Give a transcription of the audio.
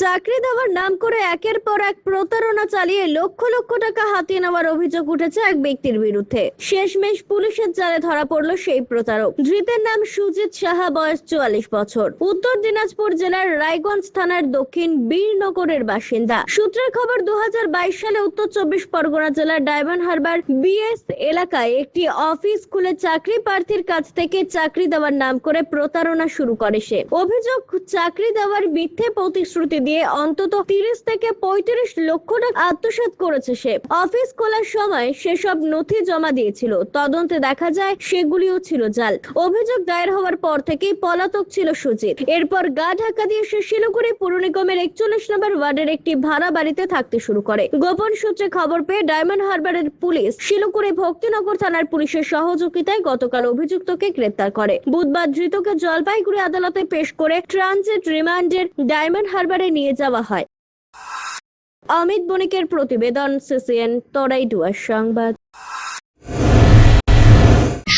চাকরি দেওয়ার নাম করে একের পর এক প্রতারণা চালিয়ে লক্ষ লক্ষ টাকা হাতিয়ে নেওয়ার অভিযোগ উঠেছে এক ব্যক্তির বিরুদ্ধে। শেষমেশ পুলিশের জালে ধরা পড়ল সেই প্রতারক। ধৃতের নাম সুজিত সাহা, বয়স চুয়াল্লিশ বছর। উত্তর দিনাজপুর জেলার রায়গঞ্জ থানার দক্ষিণ বীরনগরের বাসিন্দা। সূত্রের খবর দু হাজার বাইশ সালে উত্তর চব্বিশ পরগনা জেলার ডায়মন্ড হারবার বিএস এলাকায় একটি অফিস খুলে চাকরি প্রার্থীর কাছ থেকে চাকরি দেওয়ার নাম করে প্রতারণা শুরু করে সে। অভিযোগ, চাকরি দেওয়ার মিথ্যে প্রতিশ্রুতি দিয়ে অন্তত তিরিশ থেকে পঁয়ত্রিশ লক্ষ টাকা আত্মসাৎ করেছে সে। অফিস খোলার সময় সেসব নথি জমা দিয়েছিল। তদন্তে দেখা যায় সেগুলিও ছিল জাল। অভিযোগ দায়ের হওয়ার পর থেকেই পলাতক ছিল সুজিত। এরপর গা ঢাকা দিয়ে সে শিলিগুড়ি পুর নিগমের একচল্লিশ নম্বর ওয়ার্ডের একটি ভাড়া বাড়িতে থাকতে শুরু করে। গোপন সূত্রে খবর পেয়ে ডায়মন্ড হারবারের পুলিশ শিলিগুড়ি ভক্তিনগর থানার পুলিশের সহযোগিতায় গতকাল অভিযুক্তকে গ্রেপ্তার করে। বুধবার ধৃতকে জলপাইগুড়ি আদালতে পেশ করে ট্রানজিট রিমান্ডের ডায়মন্ড হারবারে নিয়ে যাওয়া হয়। অমিত বণিকের প্রতিবেদন সিসিএন তরাইডুয়ার সংবাদ।